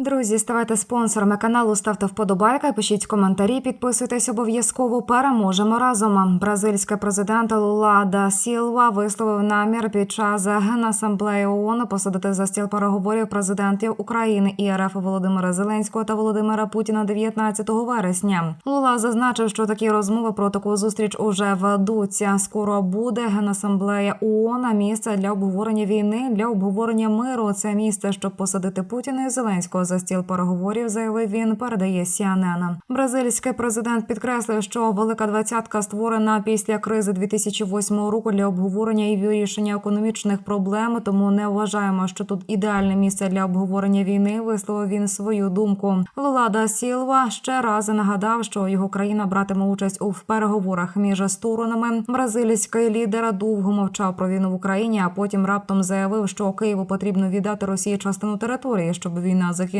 Друзі, ставайте спонсорами каналу, ставте вподобайки, пишіть коментарі, підписуйтесь обов'язково. Переможемо разом. Бразильський президент Лула да Сілва висловив намір під час генасамблеї ООН посадити за стіл переговорів президентів України і РФ Володимира Зеленського та Володимира Путіна 19 вересня. Лула зазначив, що такі розмови про таку зустріч уже ведуться. Скоро буде генасамблея ООН, місце для обговорення війни, для обговорення миру. Це місце, щоб посадити Путіна і Зеленського за стіл переговорів, заявив він. Передає CNN. Бразильський президент підкреслив, що велика двадцятка створена після кризи 2008 року для обговорення і вирішення економічних проблем. Тому не вважаємо, що тут ідеальне місце для обговорення війни. Висловив він свою думку. Лулада Сілва ще раз нагадав, що його країна братиме участь у переговорах між сторонами. Бразильський лідер довго мовчав про війну в Україні, а потім раптом заявив, що Києву потрібно віддати Росії частину території, щоб війна закінчилася.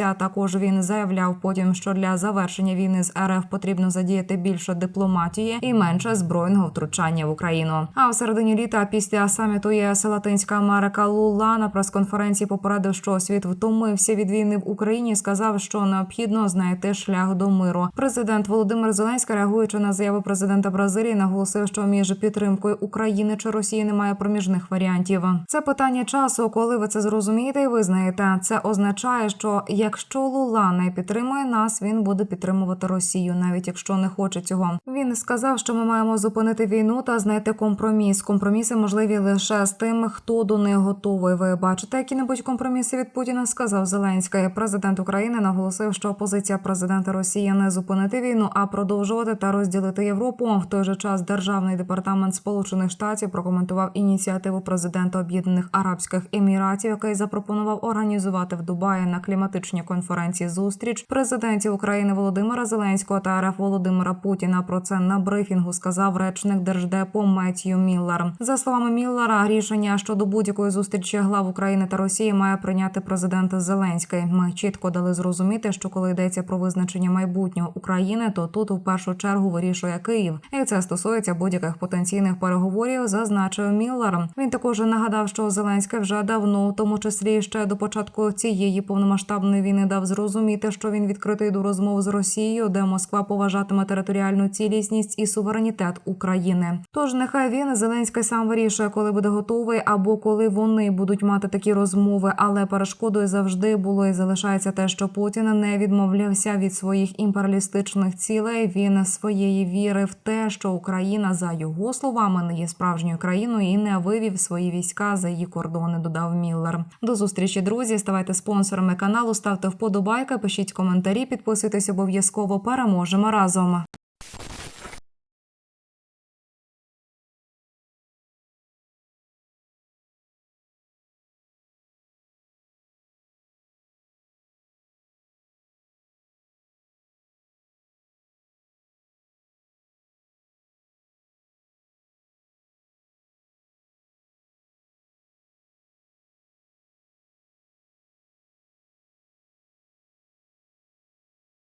А Також він заявляв потім, що для завершення війни з РФ потрібно задіяти більше дипломатії і менше збройного втручання в Україну. А в середині літа, після саміту ЄС Латинська Америка Лула на прес-конференції попередив, що світ втомився від війни в Україні. Сказав, що необхідно знайти шлях до миру. Президент Володимир Зеленський, реагуючи на заяву президента Бразилії, наголосив, що між підтримкою України чи Росії немає проміжних варіантів. Це питання часу, коли ви це зрозумієте і визнаєте. Це означає, що якщо Лула не підтримує нас, він буде підтримувати Росію, навіть якщо не хоче цього. Він сказав, що ми маємо зупинити війну та знайти компроміс. Компроміси можливі лише з тим, хто до них готовий. Ви бачите які-небудь компроміси від Путіна? Сказав Зеленський. Президент України наголосив, що позиція президента Росії не зупинити війну, а продовжувати та розділити Європу. В той же час державний департамент Сполучених Штатів прокоментував ініціативу президента Об'єднаних Арабських Еміратів, який запропонував організувати в Дубаї на кліматичній конференції зустріч президентів України Володимира Зеленського та РФ Володимира Путіна. Про це на брифінгу сказав речник держдепу Меттью Міллер. За словами Міллера, рішення щодо будь-якої зустрічі глав України та Росії має прийняти президент Зеленський. Ми чітко дали зрозуміти, що коли йдеться про визначення майбутнього України, то тут у першу чергу вирішує Київ, і це стосується будь-яких потенційних переговорів, зазначив Міллер. Він також нагадав, що Зеленський вже давно, в тому числі ще до початку цієї повномасштабної війни, дав зрозуміти, що він відкритий до розмов з Росією, де Москва поважатиме територіальну цілісність і суверенітет України. Тож нехай він Зеленський сам вирішує, коли буде готовий, або коли вони будуть мати такі розмови. Але перешкодою завжди було і залишається те, що Путін не відмовлявся від своїх імперіалістичних цілей. Він своєї віри в те, що Україна за його словами не є справжньою країною і не вивів свої війська за її кордони. Додав Міллер. До зустрічі, друзі. Ставайте спонсорами каналу, ставте вподобайки, пишіть коментарі, підписуйтесь обов'язково. Переможемо разом.